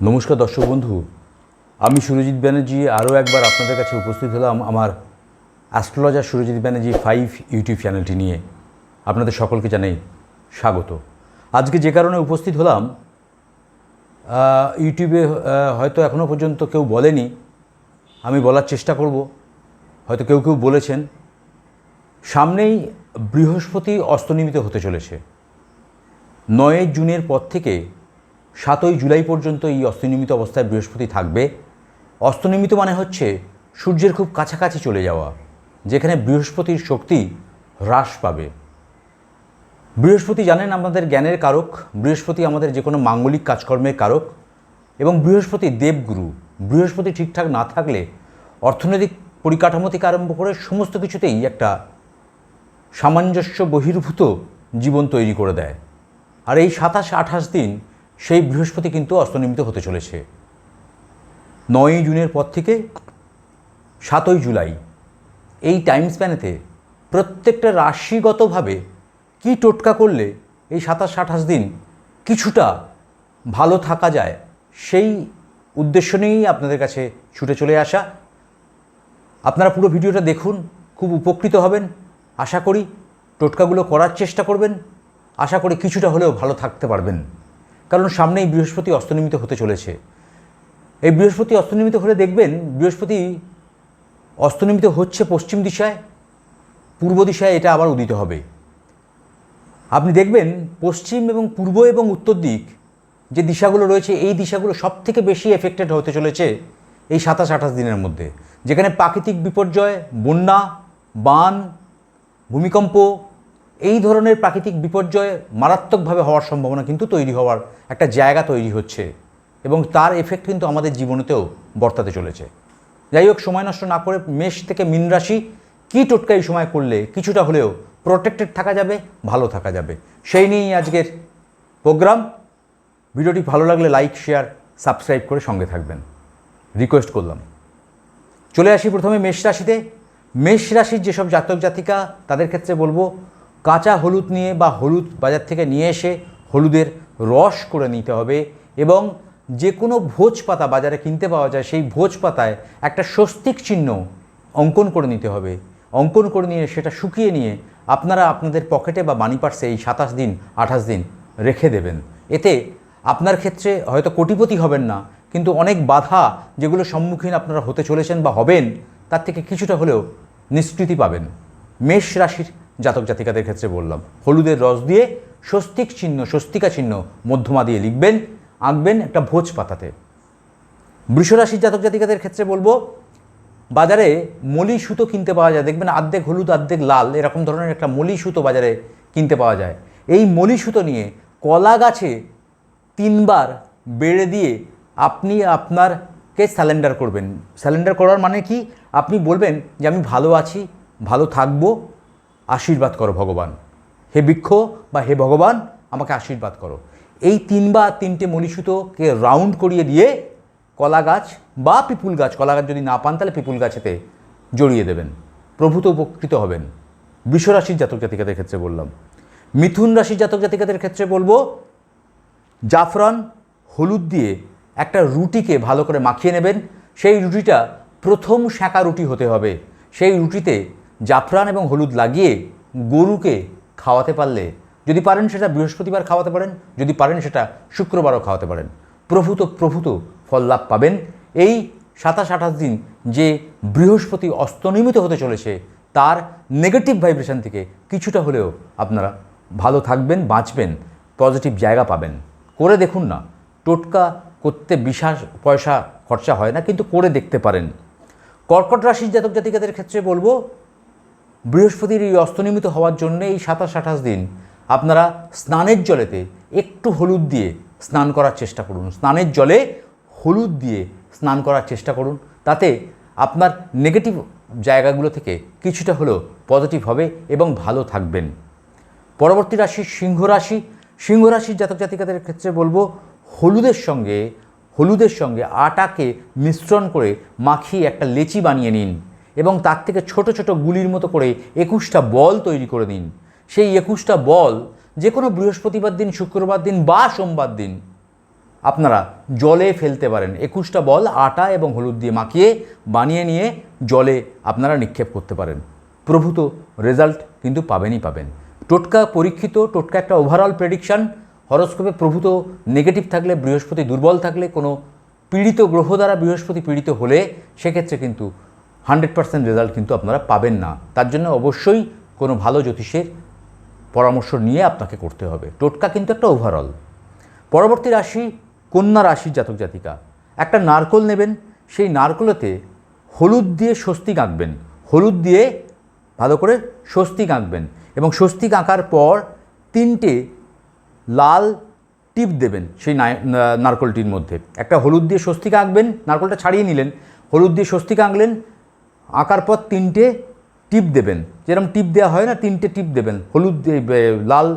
নমস্কার দর্শক বন্ধু, আমি সুরজিৎ ব্যানার্জি, আরও একবার আপনাদের কাছে উপস্থিত হলাম আমার astrologer Surajit Banerjee five YouTube চ্যানেলটি নিয়ে। আপনাদের সকলকে জানাই স্বাগত। আজকে যে কারণে উপস্থিত হলাম ইউটিউবে হয়তো এখনও পর্যন্ত কেউ বলেনি, আমি বলার চেষ্টা করব। হয়তো কেউ কেউ বলেছেন, সামনেই বৃহস্পতি অস্তনিমিত হতে চলেছে। নয় জুনের পর থেকে সাতই জুলাই পর্যন্ত এই অস্তনিমিত অবস্থায় বৃহস্পতি থাকবে। অস্তনিমিত মানে হচ্ছে সূর্যের খুব কাছাকাছি চলে যাওয়া, যেখানে বৃহস্পতির শক্তি হ্রাস পাবে। বৃহস্পতি জানেন আমাদের জ্ঞানের কারক, বৃহস্পতি আমাদের যে কোনো মাঙ্গলিক কাজকর্মের কারক, এবং বৃহস্পতি দেবগুরু। বৃহস্পতি ঠিকঠাক না থাকলে অর্থনৈতিক পরিকাঠামো থেকে আরম্ভ করে সমস্ত কিছুতেই একটা সামঞ্জস্য বহির্ভূত জীবন তৈরি করে দেয়। আর এই সাতাশ আঠাশ দিন সেই বৃহস্পতি কিন্তু অস্তনিমিত হতে চলেছে। নয়ই জুনের পর থেকে সাতই জুলাই, এই টাইম স্প্যানেতে প্রত্যেকটা রাশিগতভাবে কি টোটকা করলে এই সাতাশ আঠাশ দিন কিছুটা ভালো থাকা যায়, সেই উদ্দেশ্য নিয়েই আপনাদের কাছে ছুটে চলে আসা। আপনারা পুরো ভিডিওটা দেখুন, খুব উপকৃত হবেন। আশা করি টোটকাগুলো করার চেষ্টা করবেন। আশা করি কিছুটা হলেও ভালো থাকতে পারবেন। কারণ সামনেই বৃহস্পতি অস্তনিমিত হতে চলেছে। এই বৃহস্পতি অস্তনিমিত হলে দেখবেন বৃহস্পতি অস্তনিমিত হচ্ছে পশ্চিম দিশায়, পূর্ব দিশায় এটা আবার উদিত হবে। আপনি দেখবেন পশ্চিম এবং পূর্ব এবং উত্তর দিক যে দিশাগুলো রয়েছে, এই দিশাগুলো সব থেকে বেশি এফেক্টেড হতে চলেছে এই সাতাশ আঠাশ দিনের মধ্যে। যেখানে প্রাকৃতিক বিপর্যয়, বন্যা, বান, ভূমিকম্প এই ধরনের প্রাকৃতিক বিপর্যয় মারাত্মকভাবে হওয়ার সম্ভাবনা কিন্তু তৈরি হওয়ার একটা জায়গা তৈরি হচ্ছে এবং তার এফেক্ট কিন্তু আমাদের জীবনেতেও বর্তাতে চলেছে। যাই হোক, সময় নষ্ট না করে মেষ থেকে মীন রাশি কী টোটকা এই সময় করলে কিছুটা হলেও প্রোটেক্টেড থাকা যাবে, ভালো থাকা যাবে। সেই নিয়েই আজকের প্রোগ্রাম ভিডিওটি ভালো লাগলে লাইক শেয়ার সাবস্ক্রাইব করে সঙ্গে থাকবেন। রিকোয়েস্ট করলাম। চলে আসি প্রথমে মেষ রাশিতে। মেষ রাশির যেসব জাতক জাতিকা, তাদের ক্ষেত্রে বলব কাঁচা হলুদ নিয়ে বা হলুদ বাজার থেকে নিয়ে এসে হলুদের রস করে নিতে হবে এবং যে কোনো ভোজ পাতা বাজারে কিনতে পাওয়া যায়, সেই ভোজ পাতায় একটা স্বস্তিক চিহ্ন অঙ্কন করে নিতে হবে। অঙ্কন করে নিয়ে সেটা শুকিয়ে নিয়ে আপনারা আপনাদের পকেটে বা মানি পার্সে এই সাতাশ দিন, আঠাশ দিন রেখে দেবেন। এতে আপনার ক্ষেত্রে হয়তো কোটিপতি হবেন না, কিন্তু অনেক বাধা যেগুলো সম্মুখীন আপনারা হতে চলেছেন বা হবেন, তার থেকে কিছুটা হলেও নিষ্কৃতি পাবেন। মেষ রাশির জাতক জাতিকাদের ক্ষেত্রে বললাম। হলুদের রস দিয়ে স্বস্তিক চিহ্ন, স্বস্তিকা চিহ্ন মধ্যমা দিয়ে লিখবেন, আঁকবেন একটা ভোজ পাতাতে। বৃষরাশির জাতক জাতিকাদের ক্ষেত্রে বলব, বাজারে মলি সুতো কিনতে পাওয়া যায়। দেখবেন আর্ধেক হলুদ, আর্ধেক লাল, এরকম ধরনের একটা মলি সুতো বাজারে কিনতে পাওয়া যায়। এই মলি সুতো নিয়ে কলা গাছে তিনবার বেড়ে দিয়ে আপনি আপনারকে স্যালেন্ডার করবেন। স্যালেন্ডার করার মানে কি? আপনি বলবেন যে, আমি ভালো আছি, ভালো থাকব আশীর্বাদ করো ভগবান। হে বৃক্ষ বা হে ভগবান, আমাকে আশীর্বাদ করো। এই তিন বা তিনটে মলিসুতোকে রাউন্ড করিয়ে দিয়ে কলা গাছ বা পিপুল গাছ, কলা গাছ যদি না পান তাহলে পিপুল গাছেতে জড়িয়ে দেবেন। প্রভূত উপকৃত হবেন। বৃষরাশির জাতক জাতিকাদের ক্ষেত্রে বললাম। মিথুন রাশির জাতক জাতিকাদের ক্ষেত্রে বলব, জাফরান হলুদ দিয়ে একটা রুটিকে ভালো করে মাখিয়ে নেবেন। সেই রুটিটা প্রথম শাঁকা রুটি হতে হবে। সেই রুটিতে জাফরান এবং হলুদ লাগিয়ে গরুকে খাওয়াতে পারলে, যদি পারেন সেটা বৃহস্পতিবার খাওয়াতে পারেন, যদি পারেন সেটা শুক্রবারও খাওয়াতে পারেন। প্রভূত প্রভূত ফল লাভ পাবেন। এই সাতাশ আঠাশ দিন যে বৃহস্পতি অস্তনিমিত হতে চলেছে, তার নেগেটিভ ভাইব্রেশন থেকে কিছুটা হলেও আপনারা ভালো থাকবেন, বাঁচবেন পজিটিভ জায়গা পাবেন। করে দেখুন না, টোটকা করতে বিশাস পয়সা খরচা হয় না, কিন্তু করে দেখতে পারেন। কর্কট রাশির জাতক জাতিকাদের ক্ষেত্রে বলব বৃহস্পতির এই অস্তনিমিত হওয়ার জন্য এই সাতাশ আঠাশ দিন আপনারা স্নানের জলেতে একটু হলুদ দিয়ে স্নান করার চেষ্টা করুন। স্নানের জলে হলুদ দিয়ে স্নান করার চেষ্টা করুন। তাতে আপনার নেগেটিভ জায়গাগুলো থেকে কিছুটা হলেও পজিটিভ হবে এবং ভালো থাকবেন। পরবর্তী রাশি সিংহ রাশি। সিংহ রাশির জাতক জাতিকাদের ক্ষেত্রে বলব, হলুদের সঙ্গে হলুদের সঙ্গে আটাকে মিশ্রণ করে মাখিয়ে একটা লেচি বানিয়ে নিন। এবং তার থেকে ছোট ছোট গুলির মতো করে একুশটা বল তৈরি করে দিন সেই একুশটা বল যে কোনো বৃহস্পতিবার দিন, শুক্রবার দিন বা সোমবার দিন আপনারা জলে ফেলতে পারেন। একুশটা বল আটা এবং হলুদ দিয়ে মাখিয়ে, বানিয়ে নিয়ে জলে আপনারা নিক্ষেপ করতে পারেন। প্রভূত রেজাল্ট কিন্তু পাবেনই পাবেন। টোটকা পরীক্ষিত, টোটকা একটা ওভারঅল প্রেডিকশান হরস্কোপে প্রভূত নেগেটিভ থাকলে বৃহস্পতি দুর্বল থাকলে, কোনো পীড়িত গ্রহ দ্বারা বৃহস্পতি পীড়িত হলে, সেক্ষেত্রে কিন্তু হান্ড্রেড পার্সেন্ট রেজাল্ট কিন্তু আপনারা পাবেন না। তার জন্য অবশ্যই কোনো ভালো জ্যোতিষের পরামর্শ নিয়ে আপনাকে করতে হবে। টোটকা কিন্তু একটা ওভারঅল পরবর্তী রাশি কন্যা রাশির জাতক জাতিকা। একটা নারকোল নেবেন, সেই নারকোলেতে হলুদ দিয়ে স্বস্তিক আঁকবেন। হলুদ দিয়ে ভালো করে স্বস্তিক আঁকবেন এবং স্বস্তিক আঁকার পর তিনটে লাল টিপ দেবেন সেই নারকোলটির মধ্যে। একটা হলুদ দিয়ে স্বস্তিকা আঁকবেন, নারকোলটা ছাড়িয়ে নিলেন। হলুদ দিয়ে স্বস্তিকা আঁকলেন আঁকার পর তিনটে টিপ দেবেন। যেরকম টিপ দেওয়া হয় না, তিনটে টিপ দেবেন। হলুদ লাল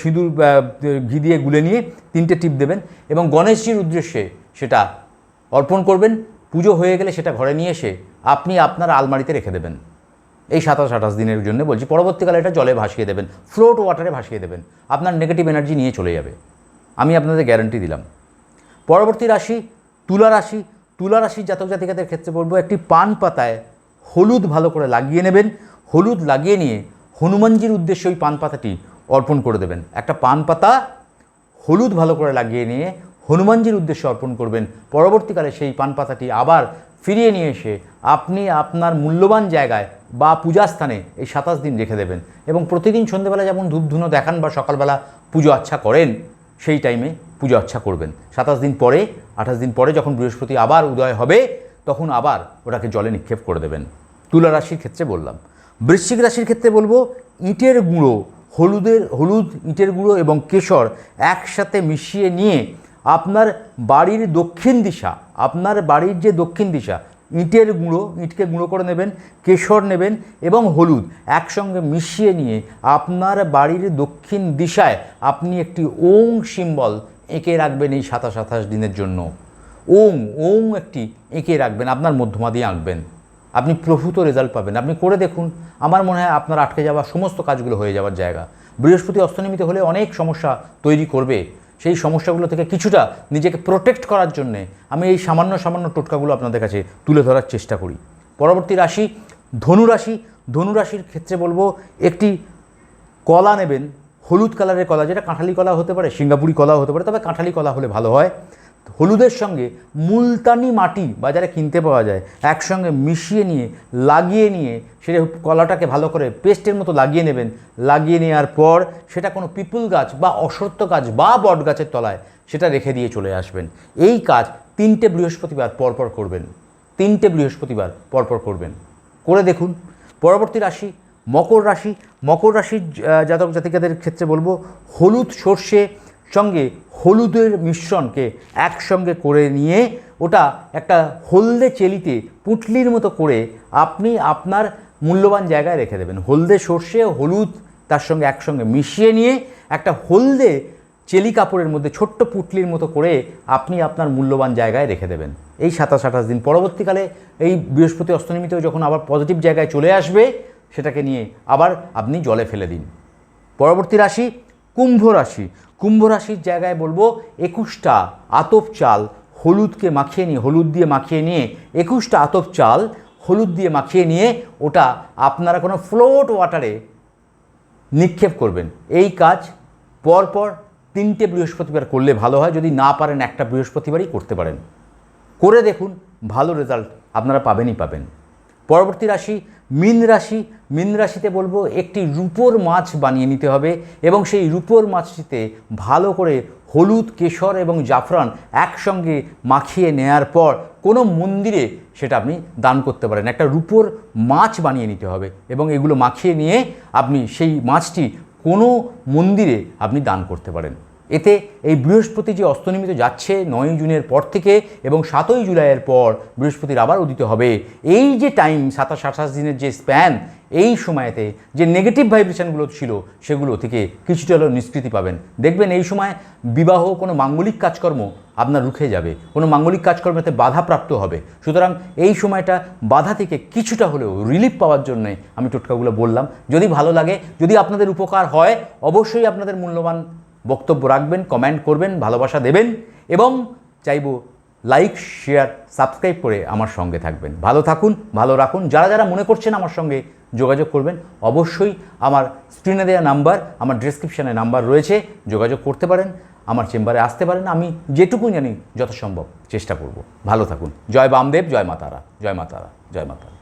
সিঁদুর ঘি দিয়ে গুলে নিয়ে তিনটে টিপ দেবেন এবং গণেশজির উদ্দেশ্যে সেটা অর্পণ করবেন। পুজো হয়ে গেলে সেটা ঘরে নিয়ে এসে আপনি আপনার আলমারিতে রেখে দেবেন। এই সাতাশ আঠাশ দিনের জন্য বলছি, পরবর্তীকালে এটা জলে ভাসিয়ে দেবেন, ফ্লোট ওয়াটারে ভাসিয়ে দেবেন। আপনার নেগেটিভ এনার্জি নিয়ে চলে যাবে। আমি আপনাদের গ্যারান্টি দিলাম। পরবর্তী রাশি, তুলা রাশি। তুলা রাশির জাতক জাতিকাদের ক্ষেত্রে বলব, একটি পান পাতায় হলুদ ভালো করে লাগিয়ে নেবেন। হলুদ লাগিয়ে নিয়ে হনুমানজির উদ্দেশ্যে ওই পান পাতাটি অর্পণ করে দেবেন। একটা পান পাতা হলুদ ভালো করে লাগিয়ে নিয়ে হনুমানজির উদ্দেশ্যে অর্পণ করবেন। পরবর্তীকালে সেই পান পাতাটি আবার ফিরিয়ে নিয়ে এসে আপনি আপনার মূল্যবান জায়গায় বা পূজাস্থানে এই সাতাশ দিন রেখে দেবেন এবং প্রতিদিন সন্ধ্যেবেলা যেমন ধূপধুনো দেখান বা সকালবেলা পুজো আচ্ছা করেন, সেই টাইমে পুজো আচ্ছা করবেন। সাতাশ দিন পরে, আঠাশ দিন পরে যখন বৃহস্পতি আবার উদয় হবে তখন আবার ওটাকে জলে নিক্ষেপ করে দেবেন। তুলা রাশির ক্ষেত্রে বললাম। বৃশ্চিক রাশির ক্ষেত্রে বলব, ইটের গুঁড়ো, হলুদের, হলুদ, ইটের গুঁড়ো এবং কেশর একসাথে মিশিয়ে নিয়ে আপনার বাড়ির দক্ষিণ দিশা, আপনার বাড়ির যে দক্ষিণ দিশা, ইটের গুঁড়ো, ইটকে গুঁড়ো করে নেবেন, কেশর নেবেন এবং হলুদ একসঙ্গে মিশিয়ে নিয়ে আপনার বাড়ির দক্ষিণ দিশায় আপনি একটি ওং সিম্বল এঁকে রাখবেন এই সাতাশ আঠাশ দিনের জন্য। ওং ওম একটি এঁকে রাখবেন, আপনার মধ্যমা দিয়ে আঁকবেন। আপনি প্রভূত রেজাল্ট পাবেন। আপনি করে দেখুন, আমার মনে হয় আপনার আটকে যাওয়া সমস্ত কাজগুলো হয়ে যাওয়ার জায়গা। বৃহস্পতি অস্তনিমিত হলে অনেক সমস্যা তৈরি করবে। সেই সমস্যাগুলো থেকে কিছুটা নিজেকে প্রোটেক্ট করার জন্যে আমি এই সামান্য সামান্য টোটকাগুলো আপনাদের কাছে তুলে ধরার চেষ্টা করি। পরবর্তী রাশি ধনুরাশি ধনুরাশির ক্ষেত্রে বলব, একটি কলা নেবেন, হলুদ কালারের কলা, যেটা কাঁঠালি কলা হতে পারে, সিঙ্গাপুরি কলা হতে পারে, তবে কাঁঠালি কলা হলে ভালো হয়। হলুদের সঙ্গে মুলতানি মাটি বাজারে কিনতে পাওয়া যায়। একসঙ্গে মিশিয়ে নিয়ে, লাগিয়ে নিয়ে সেটা কলাটাকে ভালো করে পেস্টের মতো লাগিয়ে নেবেন। লাগিয়ে নেওয়ার পর সেটা কোনো পিপুল গাছ বা অশ্বত্থ গাছ বা বট গাছের তলায় সেটা রেখে দিয়ে চলে আসবেন। এই কাজ তিনটে বৃহস্পতিবার পরপর করবেন। তিনটে বৃহস্পতিবার পরপর করবেন। করে দেখুন। পরবর্তী রাশি মকর রাশি। মকর রাশির জাতক জাতিকাদের ক্ষেত্রে বলব হলুদ সর্ষে সঙ্গে হলুদের মিশ্রণকে একসঙ্গে করে নিয়ে ওটা একটা হলদে চেলিতে, পুঁটলির মতো করে আপনি আপনার মূল্যবান জায়গায় রেখে দেবেন। হলদে সর্ষে, হলুদ তার সঙ্গে একসঙ্গে মিশিয়ে নিয়ে একটা হলদে চেলি কাপড়ের মধ্যে ছোট্ট পুটলির মতো করে আপনি আপনার মূল্যবান জায়গায় রেখে দেবেন। এই সাতাশ আঠাশ দিন পরবর্তীকালে এই বৃহস্পতি অস্তনিমিত যখন আবার পজিটিভ জায়গায় চলে আসবে, সেটাকে নিয়ে আবার আপনি জলে ফেলে দিন। পরবর্তী রাশি কুম্ভ রাশি। কুম্ভ রাশির জায়গায় বলব একুশটা আতপ চাল হলুদকে মাখিয়ে নিয়ে, হলুদ দিয়ে মাখিয়ে নিয়ে একুশটা আতপ চাল হলুদ দিয়ে মাখিয়ে নিয়ে ওটা আপনারা কোনো ফ্লোট ওয়াটারে নিক্ষেপ করবেন। এই কাজ পরপর তিনটে বৃহস্পতিবার করলে ভালো হয়, যদি না পারেন একটা বৃহস্পতিবারই করতে পারেন। করে দেখুন, ভালো রেজাল্ট আপনারা পাবেনই পাবেন। পরবর্তী রাশি মীন রাশি, মীন রাশিতে বলব একটি রূপোর মাছ বানিয়ে নিতে হবে এবং সেই রূপোর মাছটিতে ভালো করে হলুদ, কেশর এবং জাফরান একসঙ্গে মাখিয়ে নেয়ার পর কোনো মন্দিরে সেটা আপনি দান করতে পারেন। একটা রূপোর মাছ বানিয়ে নিতে হবে এবং এগুলো মাখিয়ে নিয়ে আপনি সেই মাছটি কোনো মন্দিরে আপনি দান করতে পারেন। এতে এই বৃহস্পতি যে অস্তনিমিত যাচ্ছে নয় জুনের পর থেকে এবং সাতই জুলাইয়ের পর বৃহস্পতির আবার উদিত হবে। এই যে টাইম, সাতাশ আঠাশ দিনের যে স্প্যান, এই সময়তে যে নেগেটিভ ভাইব্রেশনগুলো ছিল, সেগুলো থেকে কিছুটা হলেও নিষ্কৃতি পাবেন। দেখবেন এই সময় বিবাহ, কোনো মাঙ্গলিক কাজকর্ম আপনার রুখে যাবে। কোনো মাঙ্গলিক কাজকর্মেতে বাধাপ্রাপ্ত হবে। সুতরাং এই সময়টা বাধা থেকে কিছুটা হলেও রিলিফ পাওয়ার জন্যে আমি টোটকাগুলো বললাম। যদি ভালো লাগে, যদি আপনাদের উপকার হয়, অবশ্যই আপনাদের মূল্যবান বক্তব্য রাখবেন কমেন্ট করবেন, ভালোবাসা দেবেন এবং চাইব লাইক শেয়ার সাবস্ক্রাইব করে আমার সঙ্গে থাকবেন। ভালো থাকুন, ভালো রাখুন। যারা যারা মনে করছেন আমার সঙ্গে যোগাযোগ করবেন, অবশ্যই আমার স্ক্রিনে দেওয়া নাম্বার আমার ডিসক্রিপশানে নাম্বার রয়েছে, যোগাযোগ করতে পারেন। আমার চেম্বারে আসতে পারেন। আমি যেটুকু জানি যত সম্ভব চেষ্টা করব। ভালো থাকুন। জয় বামদেব, জয় মাতারা জয় মাতারা জয় মাতারা